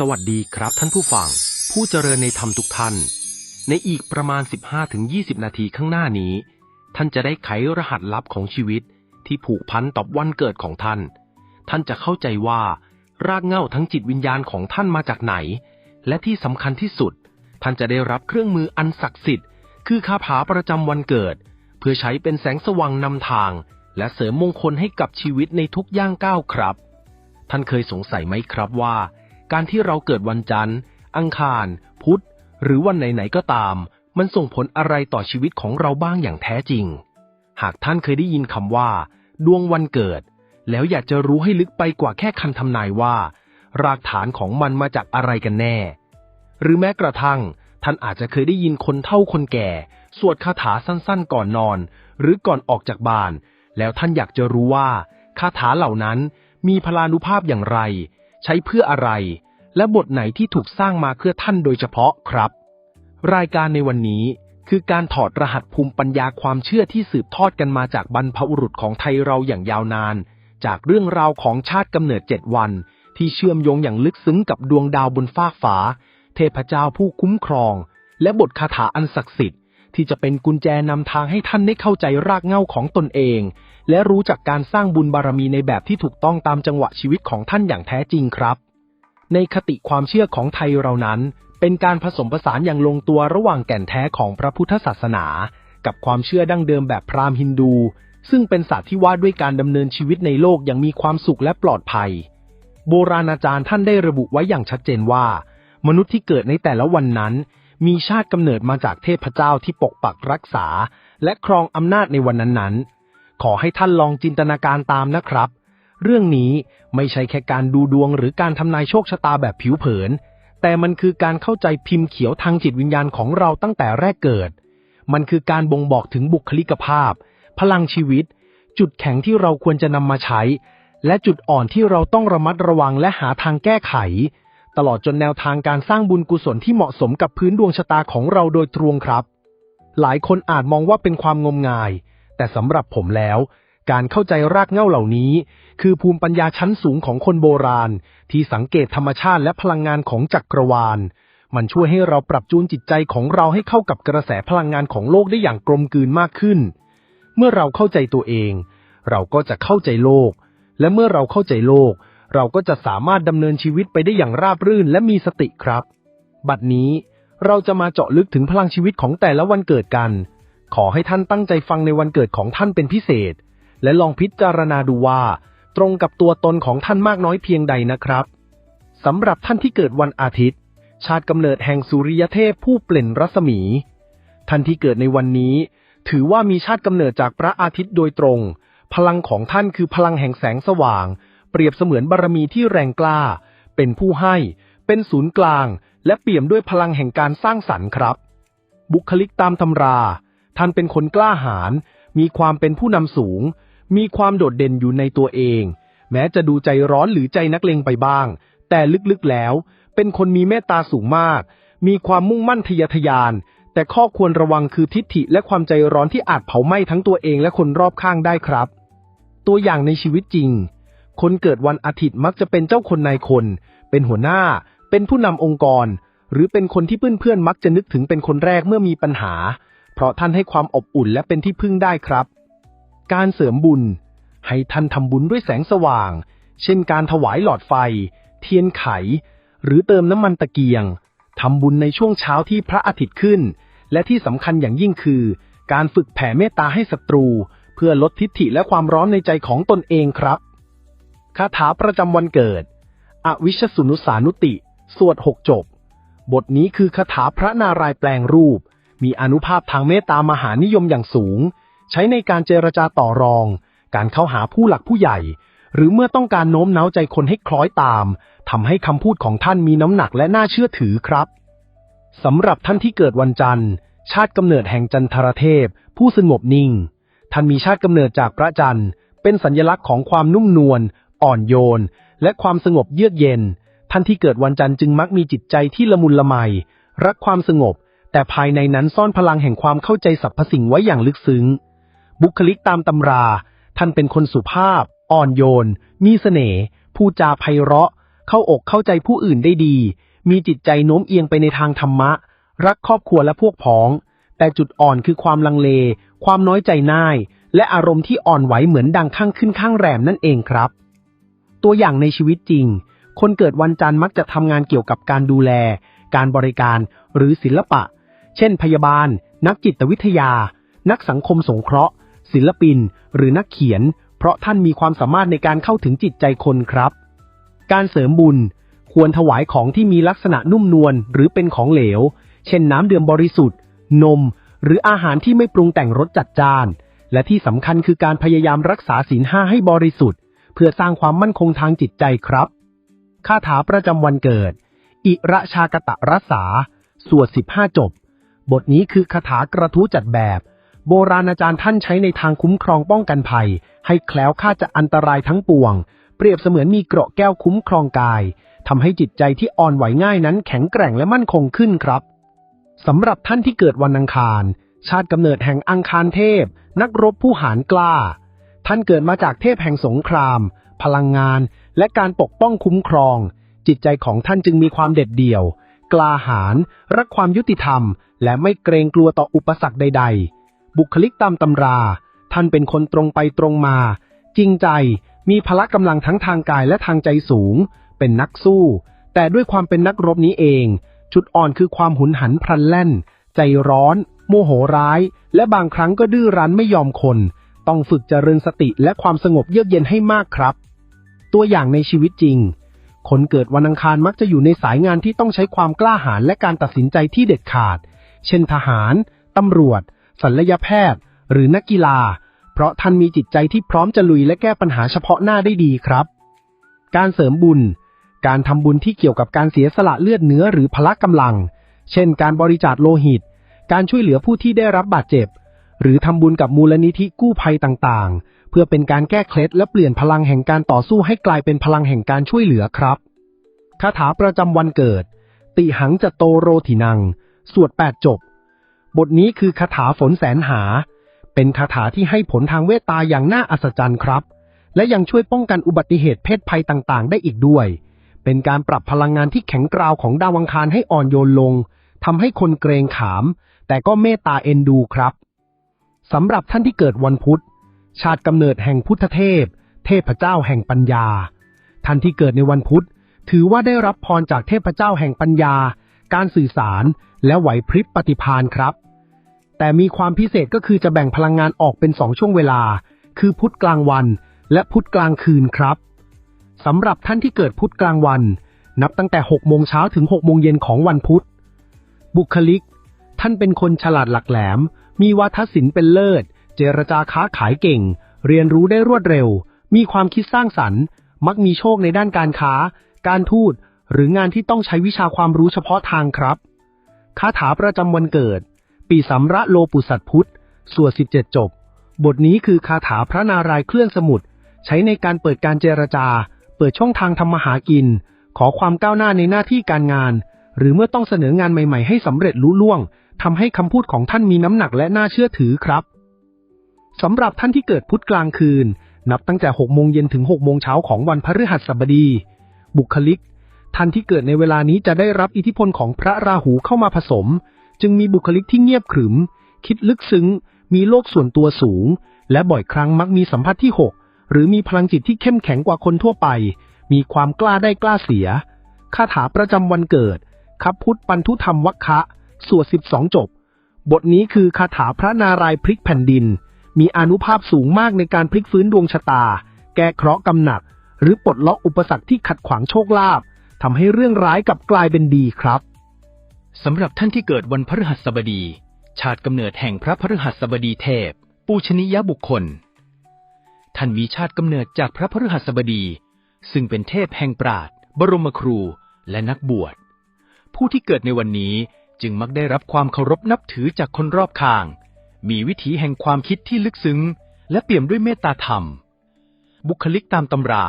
สวัสดีครับท่านผู้ฟัง ผู้เจริญในธรรมทุกท่าน ในอีกประมาณ 15-20 นาทีข้างหน้านี้ ท่านจะได้ไขรหัสลับของชีวิตที่ผูกพันต่อวันเกิดของท่าน ท่านจะเข้าใจว่า รากเหง้าทั้งจิตวิญญาณของท่านมาจากไหน และที่สำคัญที่สุด ท่านจะได้รับเครื่องมืออันศักดิ์สิทธิ์ คือคาถาประจำวันเกิด เพื่อใช้เป็นแสงสว่างนำทาง และเสริมมงคลให้กับชีวิตในทุกย่างก้าวครับ ท่านเคยสงสัยไหมครับว่า การที่เราเกิดวันจันทร์ อังคาร พุธ หรือวันไหนๆก็ตาม มันส่งผลอะไรต่อชีวิตของเราบ้างอย่างแท้จริง หากท่านเคยได้ยินคำว่า ดวงวันเกิด แล้วอยากจะรู้ให้ลึกไปกว่าแค่คำทำนายว่า รากฐานของมันมาจากอะไรกันแน่ หรือแม้กระทั่ง ท่านอาจจะเคยได้ยินคนเฒ่าคนแก่ สวดคาถาสั้นๆ ก่อนนอน หรือก่อนออกจากบ้าน แล้วท่านอยากจะรู้ว่าคาถาเหล่านั้นมีพลานุภาพอย่างไร ใช้เพื่ออะไร และบทไหนที่ถูกสร้างมาเพื่อท่านโดยเฉพาะครับ รายการในวันนี้คือการถอดรหัสภูมิปัญญาความเชื่อที่สืบทอดกันมาจากบรรพบุรุษของไทยเราอย่างยาวนาน จากเรื่องราวของชาติกำเนิดเจ็ดวัน ที่เชื่อมโยงอย่างลึกซึ้งกับดวงดาวบนฟากฟ้า เทพเจ้าผู้คุ้มครอง และบทคาถาอันศักดิ์สิทธิ์ที่จะเป็นกุญแจนำทางให้ท่านได้เข้าใจรากเหง้าของตนเอง และรู้จักการสร้างบุญบารมีในแบบที่ถูกต้องตามจังหวะชีวิตของท่านอย่างแท้จริงครับ ในคติความเชื่อของไทยเรานั้น เป็นการผสมผสานอย่างลงตัวระหว่างแก่นแท้ของพระพุทธศาสนา กับความเชื่อดั้งเดิมแบบพราหมณ์ฮินดู ซึ่งเป็นศาสตร์ที่ว่าด้วยการดำเนินชีวิตในโลกอย่างมีความสุขและปลอดภัย โบราณอาจารย์ท่านได้ระบุไว้อย่างชัดเจนว่า มนุษย์ที่เกิดในแต่ละวันนั้น มีชาติกำเนิดมาจากเทพเจ้าที่ปกปักรักษา และครองอำนาจในวันนั้นๆขอให้ท่านลองจินตนาการตามนะครับ เรื่องนี้ไม่ใช่แค่การดูดวงหรือการทำนายโชคชะตาแบบผิวเผิน แต่มันคือการเข้าใจพิมพ์เขียวทางจิตวิญญาณของเราตั้งแต่แรกเกิด มันคือการบ่งบอกถึงบุคลิกภาพ พลังชีวิต จุดแข็งที่เราควรจะนำมาใช้ และจุดอ่อนที่เราต้องระมัดระวังและหาทางแก้ไข ตลอดจนแนวทางการสร้างบุญกุศลที่เหมาะสมกับพื้นดวงชะตาของเราโดยตรงครับ หลายคนอาจมองว่าเป็นความงมงาย แต่สำหรับผมแล้ว การเข้าใจรากเหง้าเหล่านี้ คือภูมิปัญญาชั้นสูงของคนโบราณ ที่สังเกตธรรมชาติและพลังงานของจักรวาล มันช่วยให้เราปรับจูนจิตใจของเราให้เข้ากับกระแสพลังงานของโลกได้อย่างกลมกลืนมากขึ้น เมื่อเราเข้าใจตัวเอง เราก็จะเข้าใจโลก และเมื่อเราเข้าใจโลก เราก็จะสามารถดำเนินชีวิตไปได้อย่างราบรื่นและมีสติครับ บัดนี้เราจะมาเจาะลึกถึงพลังชีวิตของแต่ละวันเกิดกัน ขอให้ท่านตั้งใจฟังในวันเกิดของท่านเป็นพิเศษ และลองพิจารณาดูว่า ตรงกับตัวตนของท่านมากน้อยเพียงใดนะครับสำหรับท่านที่เกิดวันอาทิตย์ ชาติกำเนิดแห่งสุริยเทพผู้เปล่งรัศมี ท่านที่เกิดในวันนี้ ถือว่ามีชาติกำเนิดจากพระอาทิตย์โดยตรง พลังของท่านคือพลังแห่งแสงสว่าง เปรียบเสมือนบารมีที่แรงกล้า เป็นผู้ให้ เป็นศูนย์กลาง และเปี่ยมด้วยพลังแห่งการสร้างสรรค์ครับ บุคลิกตามตำรา ท่านเป็นคนกล้าหาญมีความเป็นผู้นำสูง มีความโดดเด่นอยู่ในตัวเอง แม้จะดูใจร้อนหรือใจนักเลงไปบ้าง แต่ลึกๆแล้ว เป็นคนมีเมตตาสูงมาก มีความมุ่งมั่นทะยทยาน แต่ข้อควรระวังคือทิฏฐิและความใจร้อนที่อาจเผาไหม้ทั้งตัวเองและคนรอบข้างได้ครับ ตัวอย่างในชีวิตจริง คนเกิดวันอาทิตย์มักจะเป็นเจ้าคนนายคน เป็นหัวหน้า เป็นผู้นำองค์กร หรือเป็นคนที่เพื่อนๆมักจะนึกถึงเป็นคนแรกเมื่อมีปัญหา เพราะท่านให้ความอบอุ่นและเป็นที่พึ่งได้ครับ การเสริมบุญ ให้ท่านทำบุญด้วยแสงสว่าง เช่นการถวายหลอดไฟ เทียนไข หรือเติมน้ำมันตะเกียงทำบุญในช่วงเช้าที่พระอาทิตย์ขึ้น และที่สำคัญอย่างยิ่งคือ การฝึกแผ่เมตตาให้ศัตรู เพื่อลดทิฐิและความร้อนในใจของตนเองครับ คาถาประจำวันเกิด อวิชสุนุสานุติ สวดหกจบบทนี้คือคาถาพระนารายณ์แปลงรูป มีอนุภาพทางเมตตามหานิยมอย่างสูง ใช้ในการเจรจาต่อรอง การเข้าหาผู้หลักผู้ใหญ่ หรือเมื่อต้องการโน้มน้าวใจคนให้คล้อยตามทำให้คำพูดของท่านมีน้ำหนักและน่าเชื่อถือครับสำหรับท่านที่เกิดวันจันทร์ ชาติกำเนิดแห่งจันทรเทพ ผู้สงบนิ่ง ท่านมีชาติกำเนิดจากพระจันทร์ เป็นสัญลักษณ์ของความนุ่มนวลอ่อนโยน และความสงบเยือกเย็น ท่านที่เกิดวันจันทร์จึงมักมีจิตใจที่ละมุนละไม รักความสงบ แต่ภายในนั้นซ่อนพลังแห่งความเข้าใจสรรพสิ่งไว้อย่างลึกซึ้ง บุคลิกตามตำรา ท่านเป็นคนสุภาพ อ่อนโยน มีเสน่ห์พูดจาไพเราะ เข้าอกเข้าใจผู้อื่นได้ดี มีจิตใจโน้มเอียงไปในทางธรรมะ รักครอบครัวและพวกพ้อง แต่จุดอ่อนคือความลังเล ความน้อยใจน่าย และอารมณ์ที่อ่อนไหวเหมือนดังข้างขึ้นข้างแรมนั่นเองครับ ตัวอย่างในชีวิตจริง คนเกิดวันจันทร์มักจะทำงานเกี่ยวกับการดูแล การบริการหรือศิลปะ เช่น พยาบาล นักจิตวิทยา นักสังคมสงเคราะห์ ศิลปิน หรือนักเขียน เพราะท่านมีความสามารถในการเข้าถึงจิตใจคนครับ การเสริมบุญ ควรถวายของที่มีลักษณะนุ่มนวลหรือเป็นของเหลว เช่นน้ำเดื่มบริสุทธิ์ นม หรืออาหารที่ไม่ปรุงแต่งรสจัดจ้าน และที่สำคัญคือการพยายามรักษาศีลห้าให้บริสุทธิ์ เพื่อสร้างความมั่นคงทางจิตใจครับคาถาประจำวันเกิด อิระชากตะรัสสาสวดสิบห้าจบ บทนี้คือคาถากระทู้จัดแบบ โบราณอาจารย์ท่านใช้ในทางคุ้มครองป้องกันภัย ให้แคล้วคลาดจากอันตรายทั้งปวง เปรียบเสมือนมีเกราะแก้วคุ้มครองกายทำให้จิตใจที่อ่อนไหวง่ายนั้นแข็งแกร่งและมั่นคงขึ้นครับสำหรับท่านที่เกิดวันอังคาร ชาติกำเนิดแห่งอังคารเทพ นักรบผู้หารกล้า ท่านเกิดมาจากเทพแห่งสงคราม พลังงาน และการปกป้องคุ้มครอง จิตใจของท่านจึงมีความเด็ดเดี่ยว กล้าหาญรักความยุติธรรม และไม่เกรงกลัวต่ออุปสรรคใด ๆ บุคลิกตามตำรา ท่านเป็นคนตรงไปตรงมา จริงใจ มีพละกำลังทั้งทางกายและทางใจสูง เป็นนักสู้ แต่ด้วยความเป็นนักรบนี้เอง จุดอ่อนคือความหุนหันพลันแล่น ใจร้อน โมโหร้าย และบางครั้งก็ดื้อรั้นไม่ยอมคน ต้องฝึกเจริญสติและความสงบเยือกเย็นให้มากครับ ตัวอย่างในชีวิตจริง คนเกิดวันอังคารมักจะอยู่ในสายงานที่ต้องใช้ความกล้าหาญและการตัดสินใจที่เด็ดขาด เช่นทหาร ตำรวจ ศัลยแพทย์ หรือนักกีฬา เพราะท่านมีจิตใจที่พร้อมจะลุยและแก้ปัญหาเฉพาะหน้าได้ดีครับ การเสริมบุญ การทำบุญที่เกี่ยวกับการเสียสละเลือดเนื้อหรือพละกำลัง เช่น การบริจาคโลหิต การช่วยเหลือผู้ที่ได้รับบาดเจ็บ หรือทำบุญกับมูลนิธิกู้ภัยต่างๆ เพื่อเป็นการแก้เคล็ดและเปลี่ยนพลังแห่งการต่อสู้ให้กลายเป็นพลังแห่งการช่วยเหลือครับคาถาประจำวันเกิด ติหังจะโตโรถินัง สวดแปดจบ บทนี้คือคาถาฝนแสนหา เป็นคาถาที่ให้ผลทางเวตาอย่างน่าอัศจรรย์ครับ และยังช่วยป้องกันอุบัติเหตุเพศภัยต่างๆ ได้อีกด้วย เป็นการปรับพลังงานที่แข็งกร้าวของดาวังคารให้อ่อนโยนลงทำให้คนเกรงขาม แต่ก็เมตตาเอ็นดูครับสำหรับท่านที่เกิดวันพุธ ชาติกำเนิดแห่งพุทธเทพ เทพเจ้าแห่งปัญญา ท่านที่เกิดในวันพุธ ถือว่าได้รับพรจากเทพเจ้าแห่งปัญญา การสื่อสารและไหวพริบปฏิภาณครับ แต่มีความพิเศษก็คือจะแบ่งพลังงานออกเป็นสองช่วงเวลา คือพุธกลางวัน และพุธกลางคืนครับสำหรับท่านที่เกิดพุธกลางวัน นับตั้งแต่6โมงเช้าถึง6โมงเย็นของวันพุธ บุคลิก ท่านเป็นคนฉลาดหลักแหลม มีวาทศิลป์เป็นเลิศ เจรจาค้าขายเก่ง เรียนรู้ได้รวดเร็ว มีความคิดสร้างสรรค์ มักมีโชคในด้านการค้า การทูต หรืองานที่ต้องใช้วิชาความรู้เฉพาะทางครับคาถาประจำวันเกิด ปีสัมระโลปุสัตพุทธสวดสิบเจ็ดจบ บทนี้คือคาถาพระนารายณ์เคลื่อนสมุทรใช้ในการเปิดการเจรจา เปิดช่องทางทำมาหากิน ขอความก้าวหน้าในหน้าที่การงาน หรือเมื่อต้องเสนองานใหม่ๆให้สำเร็จลุล่วงทำให้คำพูดของท่านมีน้ำหนักและน่าเชื่อถือครับสำหรับท่านที่เกิดพุธกลางคืน นับตั้งแต่6โมงเย็นถึง6โมงเช้าของวันพฤหัสบดี บุคลิก ท่านที่เกิดในเวลานี้จะได้รับอิทธิพลของพระราหูเข้ามาผสม จึงมีบุคลิกที่เงียบขรึม คิดลึกซึ้ง มีโลกส่วนตัวสูง และบ่อยครั้งมักมีสัมผัสที่ 6 หรือมีพลังจิตที่เข้มแข็งกว่าคนทั่วไป มีความกล้าได้กล้าเสีย คาถาประจำวันเกิดคับพุทธปันทุธรรมวัคคะสวด12 จบ บทนี้คือคาถาพระนารายณ์พลิกแผ่นดิน มีอนุภาพสูงมากในการพลิกฟื้นดวงชะตา แก้เคราะห์กำหนักหรือปลดล็อกอุปสรรคที่ขัดขวางโชคลาภทำให้เรื่องร้ายกลับกลายเป็นดีครับ สำหรับท่านที่เกิดวันพฤหัสบดี ชาติกำเนิดแห่งพระพฤหัสบดีเทพ ปูชนียบุคคล ท่านมีชาติกำเนิดจากพระพฤหัสบดี ซึ่งเป็นเทพแห่งปราดบรมครูและนักบวช ผู้ที่เกิดในวันนี้จึงมักได้รับความเคารพนับถือจากคนรอบข้าง มีวิถีแห่งความคิดที่ลึกซึ้ง และเปี่ยมด้วยเมตตาธรรม บุคลิกตามตำรา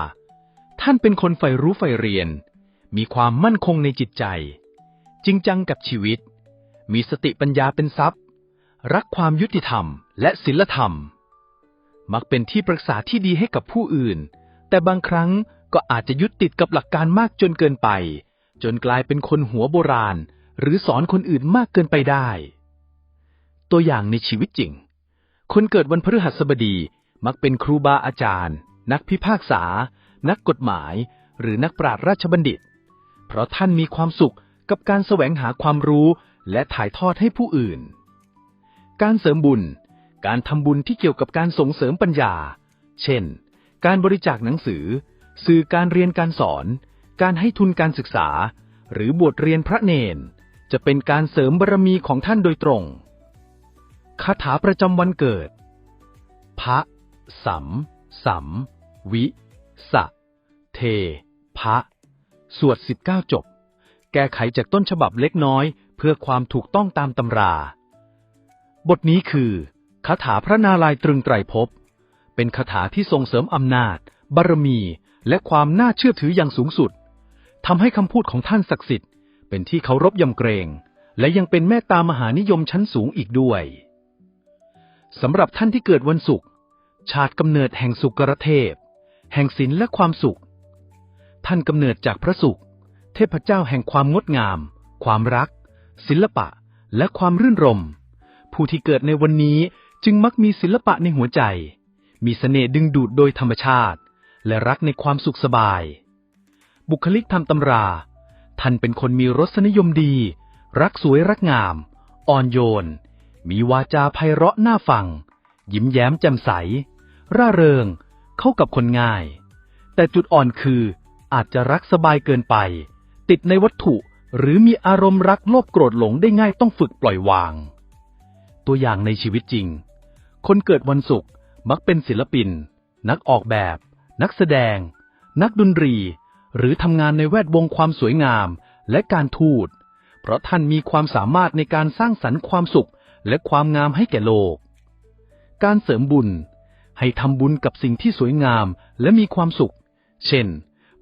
ท่านเป็นคนใฝ่รู้ใฝ่เรียน มีความมั่นคงในจิตใจ จริงจังกับชีวิต มีสติปัญญาเป็นทรัพย์ รักความยุติธรรมและศีลธรรม มักเป็นที่ปรึกษาที่ดีให้กับผู้อื่น แต่บางครั้งก็อาจจะยึดติดกับหลักการมากจนเกินไป จนกลายเป็นคนหัวโบราณ หรือสอนคนอื่นมากเกินไปได้ ตัวอย่างในชีวิตจริง คนเกิดวันพฤหัสบดีมักเป็นครูบาอาจารย์ นักพิพากษา นักกฎหมาย หรือนักปราชญ์ราชบัณฑิต เพราะท่านมีความสุข กับการแสวงหาความรู้และถ่ายทอดให้ผู้อื่น การเสริมบุญ การทำบุญที่เกี่ยวกับการส่งเสริมปัญญา เช่น การบริจาคหนังสือ สื่อการเรียนการสอน การให้ทุนการศึกษา หรือบวชเรียนพระเนน จะเป็นการเสริมบารมีของท่านโดยตรง คาถาประจำวันเกิด พระสัมสัม วิ สะ เท พระ สวดสิบเก้าจบ แก้ไขจากต้นฉบับเล็กน้อย เพื่อความถูกต้องตามตำรา บทนี้คือคาถาพระนารายตรึงไตรภพ เป็นคาถาที่ส่งเสริมอำนาจ บารมี และความน่าเชื่อถืออย่างสูงสุดทำให้คำพูดของท่านศักดิ์สิทธิ์ เป็นที่เคารพยำเกรง และยังเป็นเมตตามหานิยมชั้นสูงอีกด้วยสำหรับท่านที่เกิดวันศุกร์ชาติกำเนิดแห่งสุกรเทพ แห่งศีลและความสุข ท่านกำเนิดจากพระศุกร์ เทพเจ้าแห่งความงดงาม ความรัก ศิลปะ และความรื่นรม ผู้ที่เกิดในวันนี้จึงมักมีศิลปะในหัวใจ มีเสน่ห์ดึงดูดโดยธรรมชาติ และรักในความสุขสบาย บุคลิกทำตำรา ท่านเป็นคนมีรสนิยมดี รักสวยรักงาม อ่อนโยน มีวาจาไพเราะน่าฟัง ยิ้มแย้มแจ่มใส ร่าเริง เข้ากับคนง่าย แต่จุดอ่อนคืออาจจะรักสบายเกินไป ติดในวัตถุ หรือมีอารมณ์รักโลภโกรธหลงได้ง่ายต้องฝึกปล่อยวาง ตัวอย่างในชีวิตจริง คนเกิดวันศุกร์มักเป็นศิลปิน นักออกแบบ นักแสดง นักดนตรี หรือทำงานในแวดวงความสวยงามและการทูต เพราะท่านมีความสามารถในการสร้างสรรค์ความสุขและความงามให้แก่โลก การเสริมบุญ ให้ทำบุญกับสิ่งที่สวยงามและมีความสุข เช่น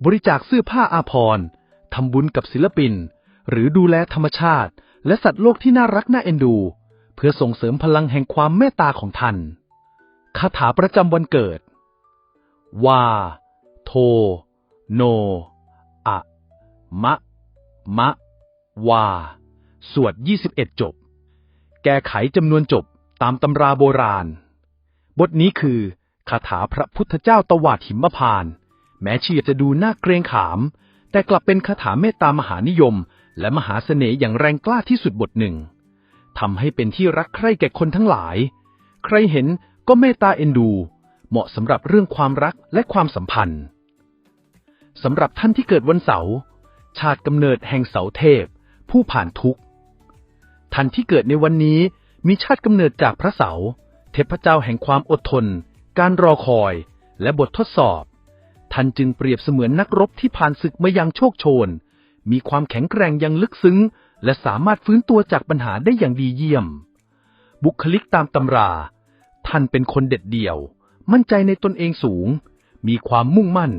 บริจาคเสื้อผ้าอาภรณ์ ทำบุญกับศิลปิน หรือดูแลธรรมชาติ และสัตว์โลกที่น่ารักน่าเอ็นดู เพื่อส่งเสริมพลังแห่งความเมตตาของท่านคาถาประจำวันเกิด วา โท โน อะ มะ มะ วา สวด 21 จบ แก้ไขจำนวนจบตามตำราโบราณ บทนี้คือคาถาพระพุทธเจ้าตวาดหิมพานต์แม้ชื่อจะดูน่าเกรงขาม แต่กลับเป็นคาถาเมตตามหานิยม และมหาเสน่ห์อย่างแรงกล้าที่สุดบทหนึ่งทำให้เป็นที่รักใคร่แก่คนทั้งหลาย ใครเห็นก็เมตตาเอ็นดู เหมาะสำหรับเรื่องความรักและความสัมพันธ์สำหรับท่านที่เกิดวันเสาร์ชาติกำเนิดแห่งเสาเทพ ผู้ผ่านทุกข์ท่านที่เกิดในวันนี้มีชาติกำเนิดจากพระเสาเทพเจ้าแห่งความอดทน การรอคอย และบททดสอบ ท่านจึงเปรียบเสมือนนักรบที่ผ่านศึกมายังโชคโชน มีความแข็งแกร่งอย่างลึกซึ้ง และสามารถฟื้นตัวจากปัญหาได้อย่างดีเยี่ยม บุคลิกตามตำรา ท่านเป็นคนเด็ดเดี่ยว มั่นใจในตนเองสูง มีความมุ่งมั่น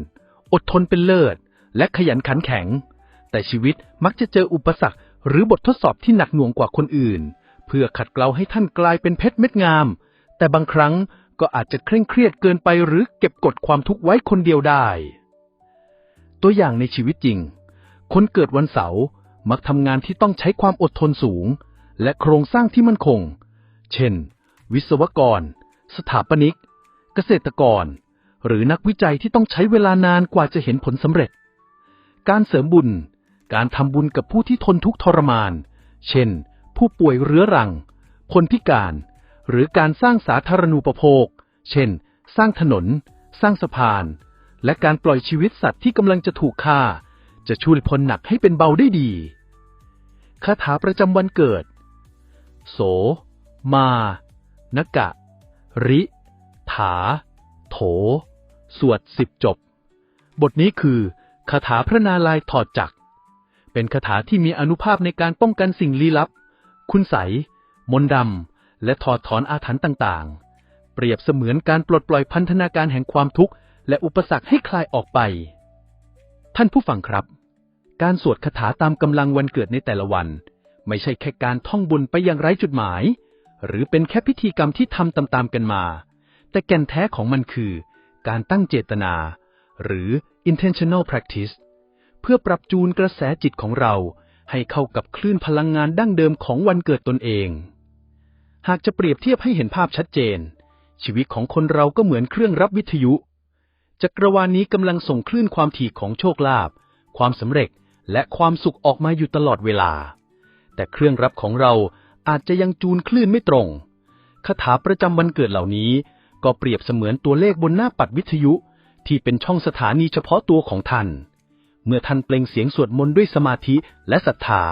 อดทนเป็นเลิศ และขยันขันแข็ง แต่ชีวิตมักจะเจออุปสรรค หรือบททดสอบที่หนักหน่วงกว่าคนอื่น เพื่อขัดเกลาให้ท่านกลายเป็นเพชรเม็ดงาม แต่บางครั้ง ก็อาจจะเคร่งเครียดเกินไปหรือเก็บกดความทุกข์ไว้คนเดียวได้ ตัวอย่างในชีวิตจริง คนเกิดวันเสาร์มักทำงานที่ต้องใช้ความอดทนสูง และโครงสร้างที่มั่นคง เช่น วิศวกร สถาปนิก เกษตรกร หรือนักวิจัยที่ต้องใช้เวลานานกว่าจะเห็นผลสำเร็จ การเสริมบุญ การทำบุญกับผู้ที่ทนทุกข์ทรมาน เช่น ผู้ป่วยเรื้อรัง คนพิการ หรือการสร้างสาธารณูปโภค เช่น สร้างถนน สร้างสะพาน และการปล่อยชีวิตสัตว์ที่กำลังจะถูกฆ่า จะช่วยพ้นหนักให้เป็นเบาได้ดีคาถาประจำวันเกิด โส มานกะ ริ ถา โถ สวดสิบจบ บทนี้คือคาถาพระนารายถอดจักรเป็นคาถาที่มีอนุภาพในการป้องกันสิ่งลี้ลับ คุณใส มนดำ และถอดถอนอาถรรพ์ต่างๆ เปรียบเสมือนการปลดปล่อยพันธนาการแห่งความทุกข์ และอุปสรรคให้คลายออกไป ท่านผู้ฟังครับ การสวดคาถาตามกำลังวันเกิดในแต่ละวัน ไม่ใช่แค่การท่องบุญไปอย่างไร้จุดหมาย หรือเป็นแค่พิธีกรรมที่ทำตามๆกันมา แต่แก่นแท้ของมันคือ การตั้งเจตนา หรือ intentional practice เพื่อปรับจูนกระแสจิตของเราให้เข้ากับคลื่นพลังงานดั้งเดิมของวันเกิดตนเอง หากจะเปรียบเทียบให้เห็นภาพชัดเจน ชีวิตของคนเราก็เหมือนเครื่องรับวิทยุ จักรวาลนี้กำลังส่งคลื่นความถี่ของโชคลาภความสำเร็จและความสุขออกมาอยู่ตลอดเวลา แต่เครื่องรับของเราอาจจะยังจูนคลื่นไม่ตรง คาถาประจำวันเกิดเหล่านี้ ก็เปรียบเสมือนตัวเลขบนหน้าปัดวิทยุ ที่เป็นช่องสถานีเฉพาะตัวของท่าน เมื่อท่านเปล่งเสียงสวดมนต์ด้วยสมาธิและศรัทธา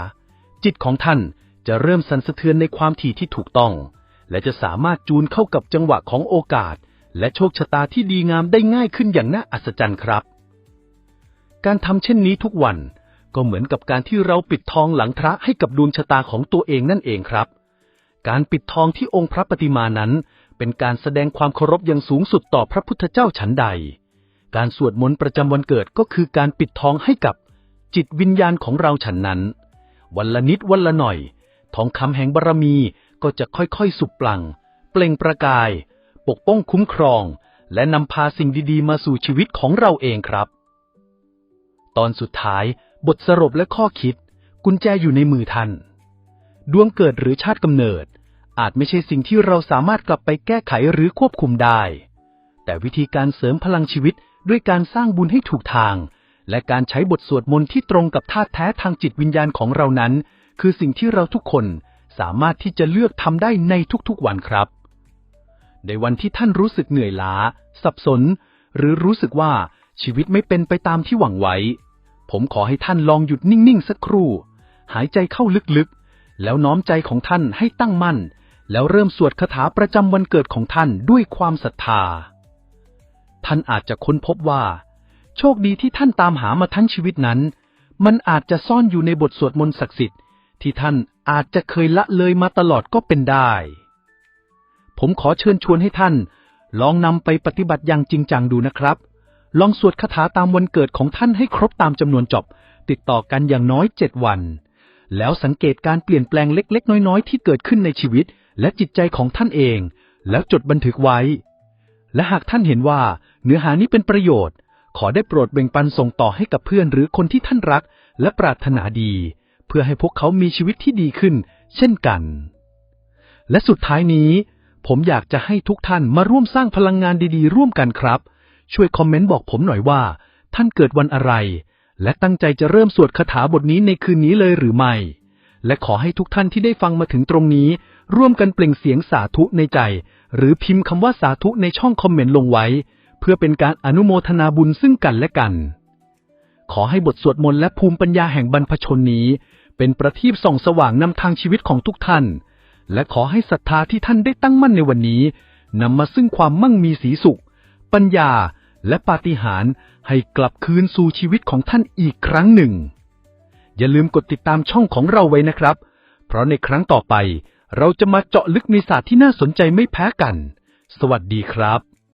จิตของท่าน จะเริ่มสั่นสะเทือนในความถี่ที่ถูกต้อง และจะสามารถจูนเข้ากับจังหวะของโอกาส และโชคชะตาที่ดีงามได้ง่ายขึ้นอย่างน่าอัศจรรย์ครับ การทำเช่นนี้ทุกวันก็เหมือนกับการที่เราปิดทองหลังพระให้กับดวงชะตาของตัวเองนั่นเองครับ การปิดทองที่องค์พระปฏิมานั้น เป็นการแสดงความเคารพอย่างสูงสุดต่อพระพุทธเจ้าฉันใด การสวดมนต์ประจำวันเกิดก็คือการปิดทองให้กับจิตวิญญาณของเราฉันนั้น วันละนิดวันละหน่อย ทองคำแห่งบารมีก็จะค่อยๆ สุบปลัง เปล่งประกาย ปกป้องคุ้มครอง และนำพาสิ่งดีๆ มาสู่ชีวิตของเราเองครับ ตอนสุดท้ายบทสรุปและข้อคิด กุญแจอยู่ในมือท่าน ดวงเกิดหรือชาติกำเนิด อาจไม่ใช่สิ่งที่เราสามารถกลับไปแก้ไขหรือควบคุมได้ แต่วิธีการเสริมพลังชีวิตด้วยการสร้างบุญให้ถูกทาง และการใช้บทสวดมนต์ที่ตรงกับธาตุแท้ทางจิตวิญญาณของเรานั้น คือสิ่งที่เราทุกคนสามารถที่จะเลือกทำได้ในทุกๆวันครับ ในวันที่ท่านรู้สึกเหนื่อยล้า สับสน หรือรู้สึกว่าชีวิตไม่เป็นไปตามที่หวังไว้ ผมขอให้ท่านลองหยุดนิ่งๆสักครู่ หายใจเข้าลึกๆ แล้วน้อมใจของท่านให้ตั้งมั่น แล้วเริ่มสวดคาถาประจำวันเกิดของท่านด้วยความศรัทธา ท่านอาจจะค้นพบว่า โชคดีที่ท่านตามหามาทั้งชีวิตนั้น มันอาจจะซ่อนอยู่ในบทสวดมนต์ศักดิ์สิทธิ์ ที่ท่านอาจจะเคยละเลยมาตลอดก็เป็นได้ ผมขอเชิญชวนให้ท่าน ลองนำไปปฏิบัติอย่างจริงจังดูนะครับ ลองสวดคาถาตามวันเกิดของท่านให้ครบตามจำนวนจบ ติดต่อกันอย่างน้อยเจ็ดวัน แล้วสังเกตการเปลี่ยนแปลงเล็ก ๆ น้อย ๆ ที่เกิดขึ้นในชีวิต และจิตใจของท่านเอง แล้วจดบันทึกไว้ และหากท่านเห็นว่า เนื้อหานี้เป็นประโยชน์ ขอได้โปรดแบ่งปันส่งต่อให้กับเพื่อนหรือคนที่ท่านรัก และปรารถนาดี พื่อให้พวกเขามีชีวิตที่ดีขึ้น เช่นกัน และสุดท้ายนี้ ผมอยากจะให้ทุกท่านมาร่วมสร้างพลังงานดีๆ ร่วมกันครับ ช่วยคอมเมนต์บอกผมหน่อยว่า ท่านเกิดวันอะไร และตั้งใจจะเริ่มสวดคาถาบทนี้ในคืนนี้เลยหรือไม่ และขอให้ทุกท่านที่ได้ฟังมาถึงตรงนี้ ร่วมกันเปล่งเสียงสาธุในใจ หรือพิมพ์คำว่าสาธุในช่องคอมเมนต์ลงไว้ เพื่อเป็นการอนุโมทนาบุญซึ่งกันและกันขอให้บทสวดมนต์และภูมิปัญญาแห่งบรรพชนนี้ เป็นประทีปส่องสว่างนำทางชีวิตของทุกท่าน และขอให้ศรัทธาที่ท่านได้ตั้งมั่นในวันนี้นำมาซึ่งความมั่งมีสีสุข ปัญญาและปาฏิหาริย์ให้กลับคืนสู่ชีวิตของท่านอีกครั้งหนึ่ง อย่าลืมกดติดตามช่องของเราไว้นะครับ เพราะในครั้งต่อไป เราจะมาเจาะลึกในศาสตร์ที่น่าสนใจไม่แพ้กัน สวัสดีครับ